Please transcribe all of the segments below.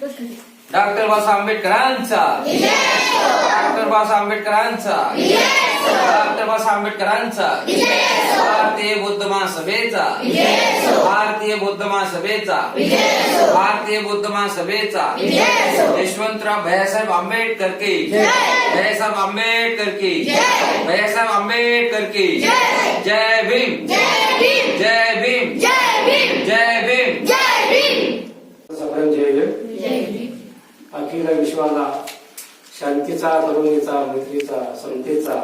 Doctor Babasaheb आंबेडकरांचा doctor Babasaheb आंबेडकरांचा doctor Babasaheb आंबेडकरांचा भारतीय बुद्ध महासभेचा. भारतीय बुद्ध महासभेचा. भारतीय बुद्ध महासभेचा. यशवंतराव भैयासाहेब आंबेडकर की. भैयासाहेब आंबेडकर की. भैयासाहेब आंबेडकर की. जय भीम. जय भीम. जय भीम. सगळ्यांचे अखिल विश्वाला शांतीचा करुणीचा मैत्रीचा समतेचा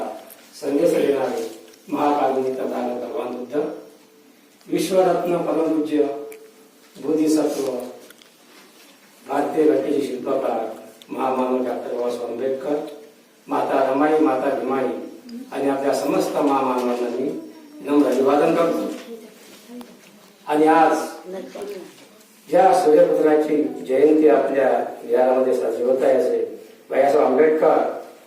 संदेश देणारे महाकारुणी दान भगवान बुद्ध. विश्वरत्न परमपूज्य बोधिसत्व भारतीय घटनेचे शिल्पकार महामानव डॉक्टर बाबासाहेब आंबेडकर माता रमाई माता भीमाई आणि आपल्या समस्त महामानवांना मी नम्र अभिवादन करतो. आणि आज ज्या सूर्यपुत्राची जयंती आपल्या बिहारामध्ये साजरी होत आहे असे बाबासाहेब आंबेडकर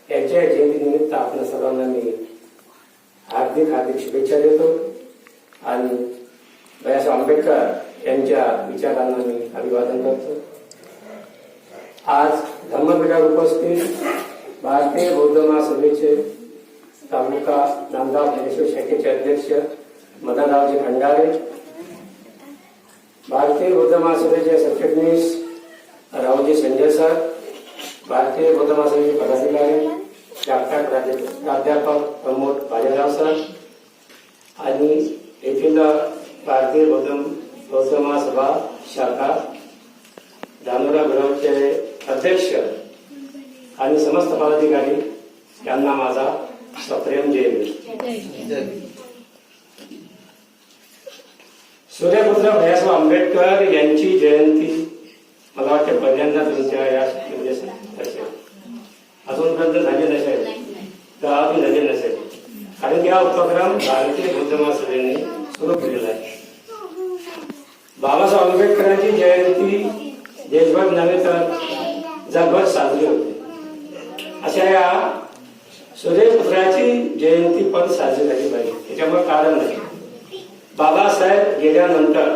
यांच्या जयंतीनिमित्त आपण सर्वांना मी हार्दिक हार्दिक शुभेच्छा देतो. आणि बाबासाहेब आंबेडकर यांच्या विचारांना मी अभिवादन करतो. आज धम्मपीठावर उपस्थित भारतीय बौद्ध महासभेचे तालुका नांदगाव ज्ञानेश्वर शाखेचे अध्यक्ष मदनरावजी खंडारे भारतीय बौद्ध महासभेचे सरचिटणीस रावजी संजय सर भारतीय बौद्ध महासभेचे पदाधिकारी डॉक्टर प्राध्यापक प्राध्यापक प्रमोद बाजेराव सर आणि येथील भारतीय बौद्ध बौद्ध महासभा शाखा धानोरा ग्रहचे अध्यक्ष आणि समस्त पदाधिकारी यांना माझा सप्रेम जय भीम. सूर्यपुत्र भैयासाहेब आंबेडकर यांची जयंती मला वाटते पहिल्यांदा तुमच्या या म्हणजे अजूनपर्यंत झाले नसेल? गावातून झाले नसेल? कारण की हा उपक्रम भारतीय बौद्ध महासभेने सुरू केलेला आहे. बाबासाहेब आंबेडकरांची जयंती देशभर नव्हे तर जगभर साजरी होते. अशा या सूर्यपुत्राची जयंती पण साजरी झाली पाहिजे. त्याच्यामुळे कारण नाही. बाबासाहेब गेल्यानंतर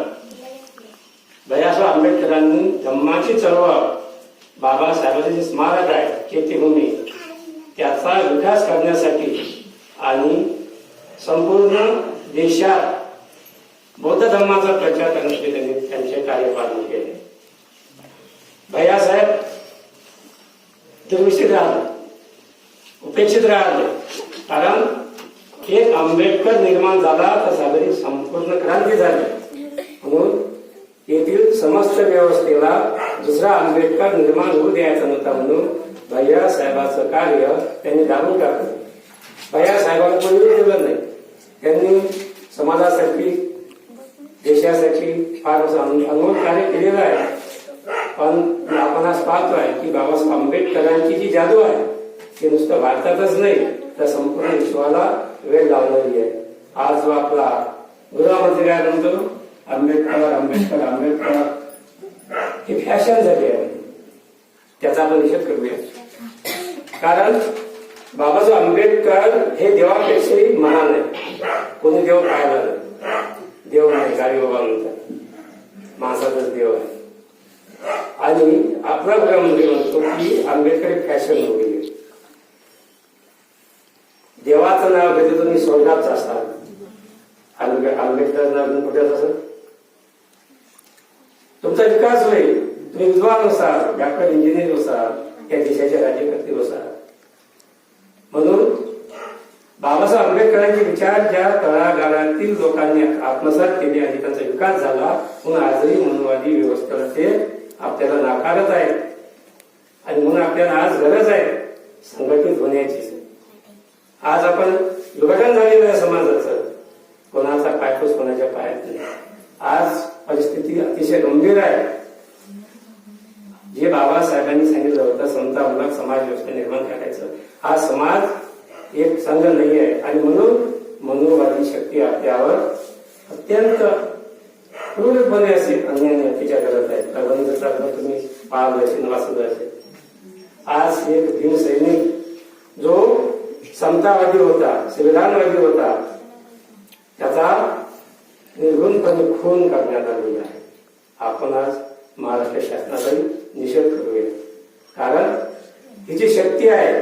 भैयासाहेब आंबेडकरांनी धम्माची चळवळ बाबासाहेबांचे जे स्मारक आहे चेतीभूमी त्याचा विकास करण्यासाठी आणि संपूर्ण देशात बौद्ध धर्माचा प्रचार करण्यासाठी त्यांनी त्यांचे कार्य पालन केले. भैयासाहेब दुर्विषित राहिले उपेक्षित राहिले. कारण एक आंबेडकर निर्माण झाला तर सागरी संपूर्ण क्रांती झाली. म्हणून येथील समस्त व्यवस्थेला दुसरा आंबेडकर निर्माण होऊ द्यायचा नव्हता म्हणून भैया साहेबाचं कार्य त्यांनी दाबून टाकलं. भैया साहेबांना कोणी दिलं नाही. त्यांनी समाजासाठी देशासाठी फार असं अनमोल कार्य केलेलं आहे. पण आपण पाहतो आहे की बाबासाहेब आंबेडकरांची जी जादू आहे ती नुसतं भारतातच नाही तर संपूर्ण विश्वाला वेळ लावलेली आहे आज जो आपला गृहमंत्री काय म्हणतो? आंबेडकर आंबेडकर आंबेडकर. ही फॅशन झाली आहे. त्याचा आपण निषेध करूया. कारण बाबासाहेब आंबेडकर हे देवापेक्षाही महान आहे कोणी देव पाहायला नाही देव नाही गाडी बाबा म्हणतात माणसाचाच देव आहे. आणि आपला गृहमंत्री म्हणतो की आंबेडकर फॅशन होईल गेली तुम्ही स्वर्गात असाल आंबेडकर नाव कुठे असं तुमचा विकास होईल. तुम्ही विद्वान असाल डॉक्टर इंजिनियर असाल या देशाचे राज्यकर्ते असाल. म्हणून बाबासाहेब आंबेडकरांचे विचार ज्या तळागाळातील लोकांनी आत्मसात केले आणि त्यांचा विकास झाला म्हणून आजही मनवादी व्यवस्थेला ते आपल्याला नाकारत आहेत. आणि म्हणून आपल्याला आज गरज आहे संघटित होण्याची. आज आपण विघटन झालेलं आहे समाजाचं. कोणाचा पायपूस कोणाच्या पायात नाही. आज परिस्थिती अतिशय गंभीर आहे. जे बाबासाहेबांनी सांगितलं होतं समतामूलक समाज व्यवस्था निर्माण करायचं. हा समाज एक संघ नाही आहे. आणि म्हणून मनोवादी शक्ती आपल्यावर अत्यंत क्रूरपणे असे अन्याय अत्याचार करत आहे परभणीचं तुम्ही पाहिलं असेल वाचत असेल आज एक भीम सैनिक जो समतावादी होता संविधानवादी होता त्याचा निर्गुणपणे खून करण्यात आलेला आहे. आपण आज महाराष्ट्र शासनाचाही निषेध करूया. कारण ही जी शक्ती आहे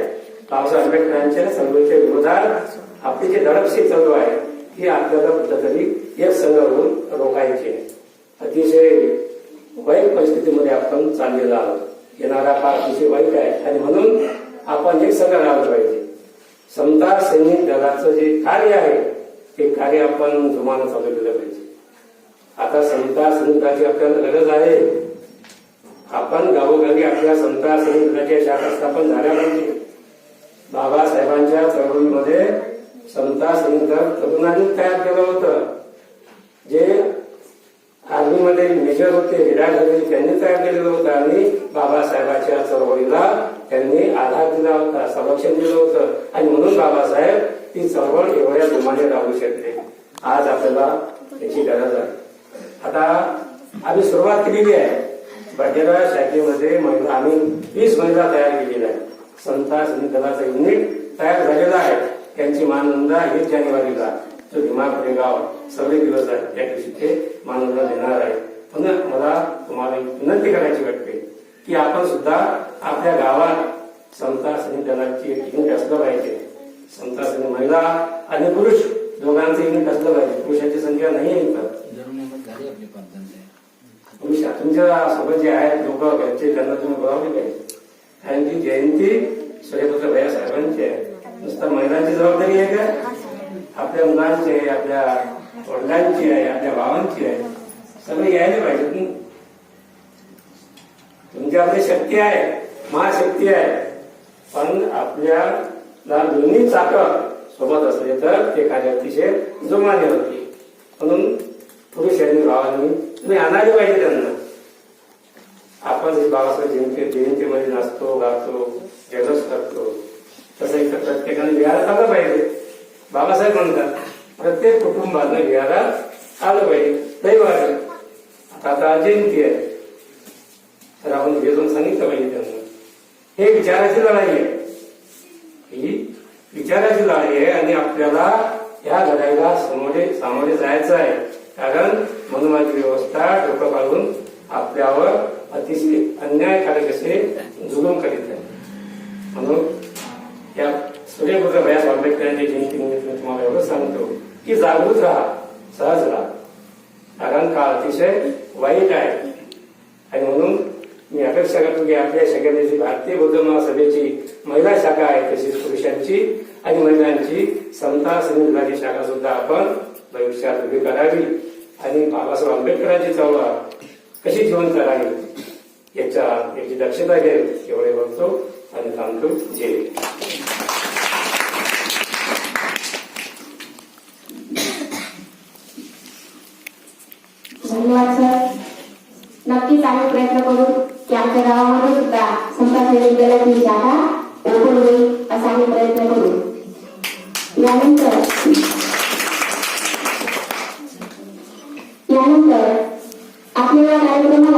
बाबासाहेब आंबेडकरांच्या चळवळीच्या विरोधात आपली जी दडपशी चालू आहे ही आपल्याला कुठंतरी एक संघ होऊन रोखायची आहे. अतिशय वाईट परिस्थितीमध्ये आपण चाललेलो आहोत. येणारा काळ अतिशय वाईट आहे. आणि म्हणून आपण एक संघ राहिलो पाहिजे. समता सैनिक दलाचं जे कार्य आहे ते कार्य आपण जोमानं चालू केलं पाहिजे. आता समता सैनिकाची आपल्याला गरज आहे. आपण गावोगावी आपल्या समता सैनिकाच्या शाखा स्थापन झाल्या पाहिजे. बाबासाहेबांच्या चळवळीमध्ये समता सैनिक दल तरुणांनी तयार केलं होतं. जे मेजर होते विराट त्यांनी तयार केलेलं होतं आणि बाबासाहेबांच्या चळवळीला त्यांनी आधार दिला होता संरक्षण दिलं होतं. आणि म्हणून बाबासाहेब ती चळवळ एवढ्या जोमाने राहू शकते आज आपल्याला त्याची गरज आहे. आता आम्ही सुरुवात केलेली आहे. बडनेरा शाखेमध्ये महिला आम्ही वीस महिला तयार केलेल्या आहे संता सैनिक दलाचं युनिट तयार झालेलं आहे. त्यांची मानवंदा एक जानेवारीला. जो भीमा गाव सगळे दिवस आहे त्या दिवशी ते मानवंदा देणार आहे पुन्हा मला तुम्हाला विनंती करायची वाटते की आपण महिला आणि पुरुष दोघांचं युनिट असलं पाहिजे. जे आहेत, लोक जयंती भैया साहेबांची आहे. नुसतं महिलांची जबाबदारी आहे का? आपल्या मुलांची सगळे यायला पाहिजे की तुमची आपली शक्ती आहे महाशक्ती आहे. पण आपल्याला दोन्ही चाकं सोबत असले तर ते कार्य अतिशय जोमाने होते. म्हणून पुरुषांनी भावांनी तुम्ही आणायला पाहिजे त्यांना. आपण बाबासाहेब जयंती जयंतीमध्ये नाचतो गातो जगस करतो. तसं इथं प्रत्येकाने विहारात आलं पाहिजे. बाबासाहेब म्हणतात प्रत्येक कुटुंबानं विहारात आलं पाहिजे. दैवाला आता अजयंती आहे. तर आपण हे सांगितलं पाहिजे त्यांना. हे विचाराची लढाई आहे. ही विचाराची लढाई आहे आणि आपल्याला या लढाईला सामोरे सामोरे जायचं आहे. कारण मनुमाची व्यवस्था डोकं काढून आपल्यावर अतिशय अन्यायकारक असे जुलूम करीत आहे. म्हणून या सूर्यपुत्र भयास आंबेडकरांच्या जयंतीनिमित्त मी तुम्हाला एवढं सांगतो की जागृत राहा सहज राहा. कारण काळ अतिशय वाईट आहे आणि म्हणून मी अपेक्षा करतो की आपल्या शाखेची भारतीय बौद्ध महासभेची महिला शाखा आहे तशीच पुरुषांची आणि महिलांची समता समितीची शाखा सुद्धा आपण भविष्यात उभी करावी आणि बाबासाहेब आंबेडकरांची चळवळ कशी जिवंत राहील याच्या याची दक्षता घेईल एवढे बघतो आणि थांबतो जे धन्यवाद सर नक्कीच आम्ही प्रयत्न करू की आमच्या गावामध्ये सुद्धा संतांच्या विद्यालयाची शाखा ओपन होईल असा आम्ही प्रयत्न करू. यानंतर यानंतर आपल्या या कार्यक्रमाला